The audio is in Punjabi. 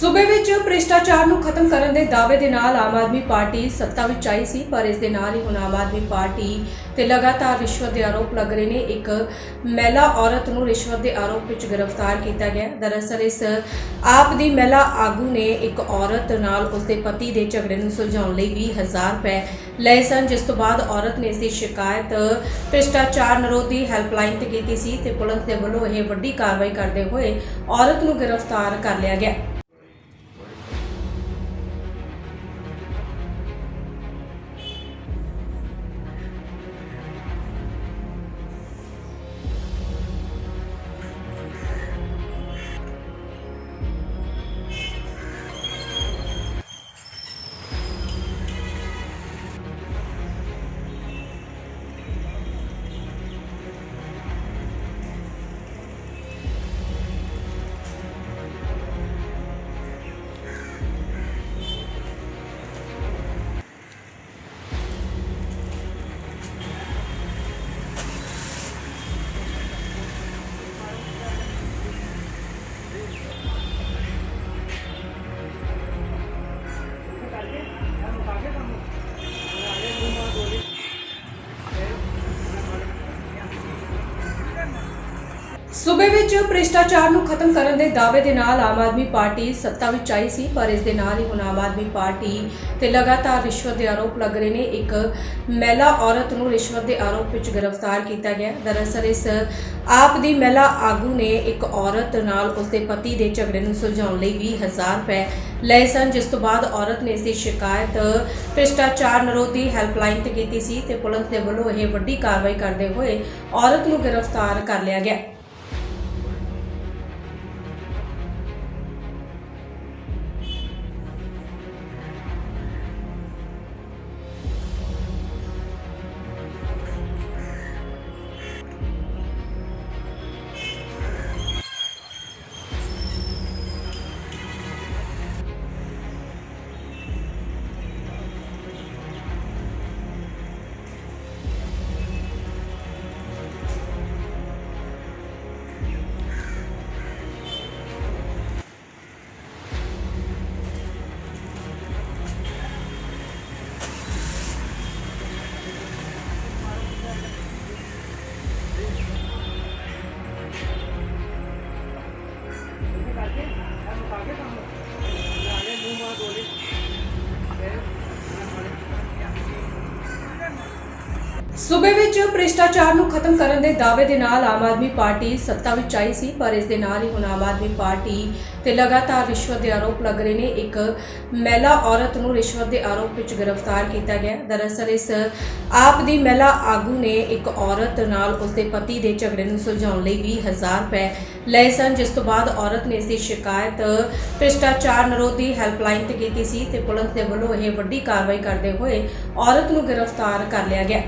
ਸੂਬੇ ਵਿੱਚ ਭ੍ਰਿਸ਼ਟਾਚਾਰ ਨੂੰ ਖਤਮ ਕਰਨ ਦੇ ਦਾਅਵੇ ਦੇ ਨਾਲ ਆਮ ਆਦਮੀ ਪਾਰਟੀ ਸੱਤਾ ਵਿੱਚ ਆਈ ਸੀ, ਪਰ ਇਸ ਦੇ ਨਾਲ ਹੀ ਹੁਣ ਆਮ ਆਦਮੀ ਪਾਰਟੀ ਤੇ ਲਗਾਤਾਰ ਰਿਸ਼ਵਤ ਦੇ ਆਰੋਪ ਲੱਗ ਰਹੇ ਨੇ। ਇੱਕ ਮਹਿਲਾ ਔਰਤ ਨੂੰ ਰਿਸ਼ਵਤ ਦੇ ਆਰੋਪ ਵਿੱਚ ਗ੍ਰਿਫਤਾਰ ਕੀਤਾ ਗਿਆ। ਦਰਅਸਲ ਇਸ ਆਪ ਦੀ ਮਹਿਲਾ ਆਗੂ ਨੇ ਇੱਕ ਔਰਤ ਨਾਲ ਉਸਦੇ ਪਤੀ ਦੇ ਝਗੜੇ ਨੂੰ ਸੁਲਝਾਉਣ ਲਈ 20000 ਰੁਪਏ ਲਏ ਸਨ, ਜਿਸ ਤੋਂ ਬਾਅਦ ਔਰਤ ਨੇ ਇਸ ਦੀ ਸ਼ਿਕਾਇਤ ਭ੍ਰਿਸ਼ਟਾਚਾਰ ਨਿਰੋਧੀ ਹੈਲਪਲਾਈਨ ਤੇ ਕੀਤੀ ਸੀ ਤੇ ਪੁਲਿਸ ਦੇ ਵੱਲੋਂ ਇਹ ਵੱਡੀ ਕਾਰਵਾਈ ਕਰਦੇ ਹੋਏ ਔਰਤ ਨੂੰ ਗ੍ਰਿਫਤਾਰ ਕਰ ਲਿਆ ਗਿਆ। ਸੂਬੇ ਵਿੱਚ ਭ੍ਰਿਸ਼ਟਾਚਾਰ ਨੂੰ ਖਤਮ ਕਰਨ ਦੇ ਦਾਅਵੇ ਦੇ ਨਾਲ ਆਮ ਆਦਮੀ ਪਾਰਟੀ ਸੱਤਾ ਵਿੱਚ ਆਈ ਸੀ, ਪਰ ਇਸ ਦੇ ਨਾਲ ਹੀ ਹੁਣ ਆਮ ਆਦਮੀ ਪਾਰਟੀ ਤੇ ਲਗਾਤਾਰ ਰਿਸ਼ਵਤ ਦੇ ਆਰੋਪ ਲੱਗ ਰਹੇ ਨੇ। ਇੱਕ ਮਹਿਲਾ ਔਰਤ ਨੂੰ ਰਿਸ਼ਵਤ ਦੇ ਆਰੋਪ ਵਿੱਚ ਗ੍ਰਿਫਤਾਰ ਕੀਤਾ ਗਿਆ। ਦਰਅਸਲ ਇਸ ਆਪ ਦੀ ਮਹਿਲਾ ਆਗੂ ਨੇ ਇੱਕ ਔਰਤ ਨਾਲ ਉਸਦੇ ਪਤੀ ਦੇ ਝਗੜੇ ਨੂੰ ਸੁਲਝਾਉਣ ਲਈ 20000 ਰੁਪਏ ਲਏ ਸਨ, ਜਿਸ ਤੋਂ ਬਾਅਦ ਔਰਤ ਨੇ ਇਸ ਦੀ ਸ਼ਿਕਾਇਤ ਭ੍ਰਿਸ਼ਟਾਚਾਰ ਨਿਰੋਧੀ ਹੈਲਪਲਾਈਨ ਤੇ ਕੀਤੀ ਸੀ ਤੇ ਪੁਲਿਸ ਦੇ ਵੱਲੋਂ ਇਹ ਵੱਡੀ ਕਾਰਵਾਈ ਕਰਦੇ ਹੋਏ ਔਰਤ ਨੂੰ ਗ੍ਰਿਫਤਾਰ ਕਰ ਲਿਆ ਗਿਆ। ਕਰਕੇ ਤੁਹਾਨੂੰ ਆ ਕੇ। ਤੁਹਾਨੂੰ ਆ ਕੇ ਮੂੰਹ ਮਾ ਦੋਲੇ ਤੇ ਸੂਬੇ ਵਿੱਚ ਭ੍ਰਿਸ਼ਟਾਚਾਰ ਨੂੰ ਖਤਮ ਕਰਨ ਦੇ ਦਾਅਵੇ ਦੇ ਨਾਲ ਆਮ ਆਦਮੀ ਪਾਰਟੀ ਸੱਤਾ ਵਿੱਚ ਆਈ ਸੀ, ਪਰ ਇਸ ਦੇ ਨਾਲ ਹੀ ਹੁਣ ਆਮ ਆਦਮੀ ਪਾਰਟੀ ਤੇ ਲਗਾਤਾਰ ਰਿਸ਼ਵਤ ਦੇ ਆਰੋਪ ਲੱਗ ਰਹੇ ਨੇ। ਇੱਕ ਮਹਿਲਾ ਔਰਤ ਨੂੰ ਰਿਸ਼ਵਤ ਦੇ ਆਰੋਪ ਵਿੱਚ ਗ੍ਰਿਫਤਾਰ ਕੀਤਾ ਗਿਆ। ਦਰਅਸਲ ਇਸ ਆਪ ਦੀ ਮਹਿਲਾ ਆਗੂ ਨੇ ਇੱਕ ਔਰਤ ਨਾਲ ਉਸਦੇ ਪਤੀ ਦੇ ਝਗੜੇ ਨੂੰ ਸੁਲਝਾਉਣ ਲਈ 20000 ਰੁਪਏ ਲਏ ਸਨ, ਜਿਸ ਤੋਂ ਬਾਅਦ ਔਰਤ ਨੇ ਇਸ ਦੀ ਸ਼ਿਕਾਇਤ ਭ੍ਰਿਸ਼ਟਾਚਾਰ ਨਿਰੋਧੀ ਹੈਲਪਲਾਈਨ ਤੇ ਕੀਤੀ ਸੀ ਤੇ ਪੁਲਿਸ ਦੇ ਵੱਲੋਂ ਇਹ ਵੱਡੀ ਕਾਰਵਾਈ ਕਰਦੇ ਹੋਏ ਔਰਤ ਨੂੰ ਗ੍ਰਿਫਤਾਰ ਕਰ ਲਿਆ ਗਿਆ।